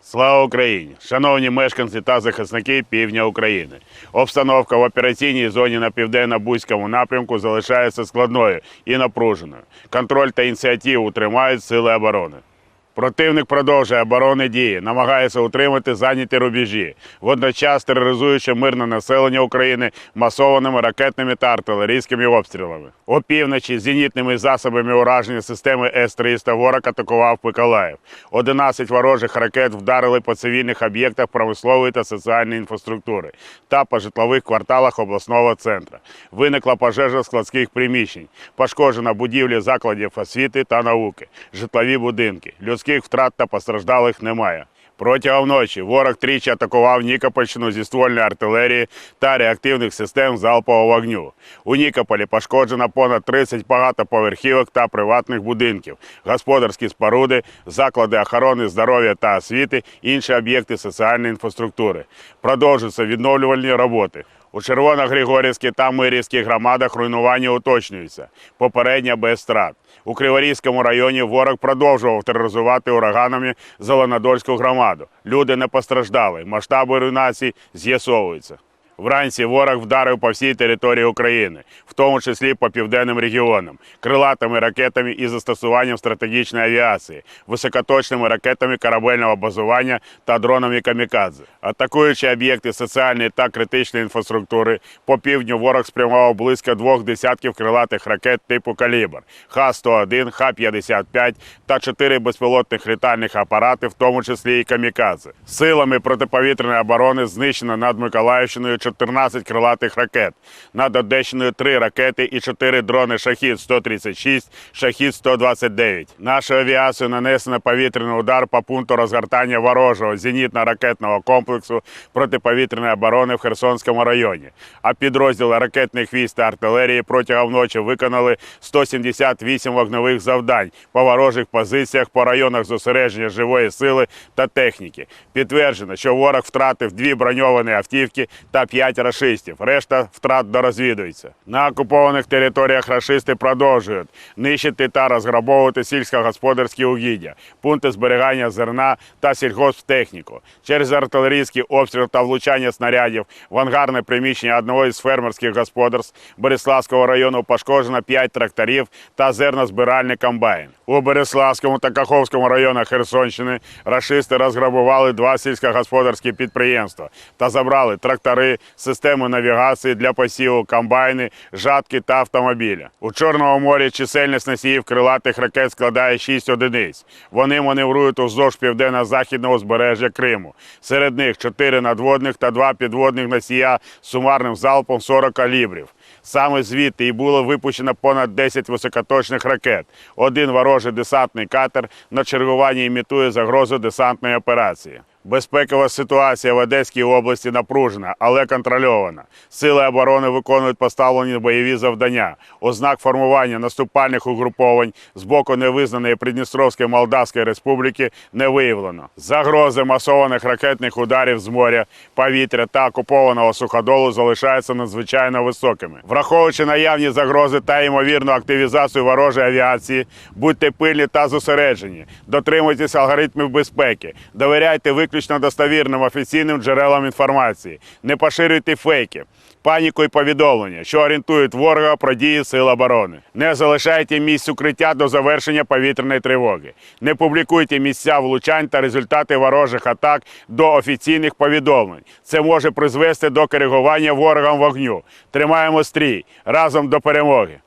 Слава Україні! Шановні мешканці та захисники півдня України. Обстановка в операційній зоні на південно-бузькому напрямку залишається складною і напруженою. Контроль та ініціативу тримають сили оборони. Противник продовжує оборонні дії, намагається утримати зайняті рубежі, водночас тероризуючи мирне населення України масованими ракетними та артилерійськими обстрілами. Опівночі зенітними засобами ураження системи С-300 ворог атакував Миколаїв. 11 ворожих ракет вдарили по цивільних об'єктах промислової та соціальної інфраструктури та по житлових кварталах обласного центру. Виникла пожежа складських приміщень, пошкоджена будівлі закладів освіти та науки, житлові будинки. Людських втрат та постраждалих немає. Протягом ночі ворог тричі атакував Нікопольщину зі ствольної артилерії та реактивних систем залпового вогню. У Нікополі пошкоджено понад 30 багатоповерхівок та приватних будинків, господарські споруди, заклади охорони здоров'я та освіти, інші об'єкти соціальної інфраструктури. Продовжуються відновлювальні роботи. У Червоногригорівській та Мирівській громадах руйнування уточнюються. Попередньо без страт. У Криворізькому районі ворог продовжував тероризувати ураганами Зеленодольську громаду. Люди не постраждали. Масштаби руйнацій з'ясовуються. Вранці ворог вдарив по всій території України, в тому числі по південним регіонам, крилатими ракетами із застосуванням стратегічної авіації, високоточними ракетами корабельного базування та дронами камікадзе. Атакуючи об'єкти соціальної та критичної інфраструктури, по півдню ворог спрямував близько двох десятків крилатих ракет типу калібр Х-101, Х-55 та чотири безпілотних літальних апарати, в тому числі і камікадзе. Силами протиповітряної оборони знищено над Миколаївщиною 14 крилатих ракет, над Одещиною 3 ракети і 4 дрони Шахід-136, Шахід-129. Нашою авіацією нанесено повітряний удар по пункту розгортання ворожого зенітно-ракетного комплексу протиповітряної оборони в Херсонському районі. А підрозділи ракетних військ та артилерії протягом ночі виконали 178 вогневих завдань по ворожих позиціях по районах зосередження живої сили та техніки. Підтверджено, що ворог втратив дві броньовані автівки та п'ять рашистів. Решта втрат дорозвідується. На окупованих територіях рашисти продовжують нищити та розграбовувати сільськогосподарські угіддя, пункти зберігання зерна та сільгосптехніку. Через артилерійський обстріл та влучання снарядів в ангарне приміщення одного із фермерських господарств Береславського району пошкоджено 5 тракторів та зернозбиральний комбайн. У Береславському та Каховському районах Херсонщини рашисти розграбували два сільськогосподарські підприємства та забрали трактори, системи навігації для посіву, комбайни, жатки та автомобіля. У Чорному морі чисельність носіїв крилатих ракет складає 6 одиниць. Вони маневрують уздовж південно-західного узбережжя Криму. Серед них 4 надводних та 2 підводних носія з сумарним залпом 40 калібрів. Саме звідти і було випущено понад 10 високоточних ракет. Один ворожий десантний катер на чергуванні імітує загрозу десантної операції. Безпекова ситуація в Одеській області напружена, але контрольована. Сили оборони виконують поставлені бойові завдання. Ознак формування наступальних угруповань з боку невизнаної Придністровської Молдавської Республіки не виявлено. Загрози масованих ракетних ударів з моря, повітря та окупованого суходолу залишаються надзвичайно високими. Враховуючи наявні загрози та ймовірну активізацію ворожої авіації, будьте пильні та зосереджені, дотримуйтесь алгоритмів безпеки, довіряйте виключно достовірним офіційним джерелам інформації, не поширюйте фейки, паніку і повідомлення, що орієнтують ворога про дії сил оборони. Не залишайте місць укриття до завершення повітряної тривоги. Не публікуйте місця влучань та результати ворожих атак до офіційних повідомлень. Це може призвести до коригування ворогам вогню. Тримаємо стрій разом до перемоги.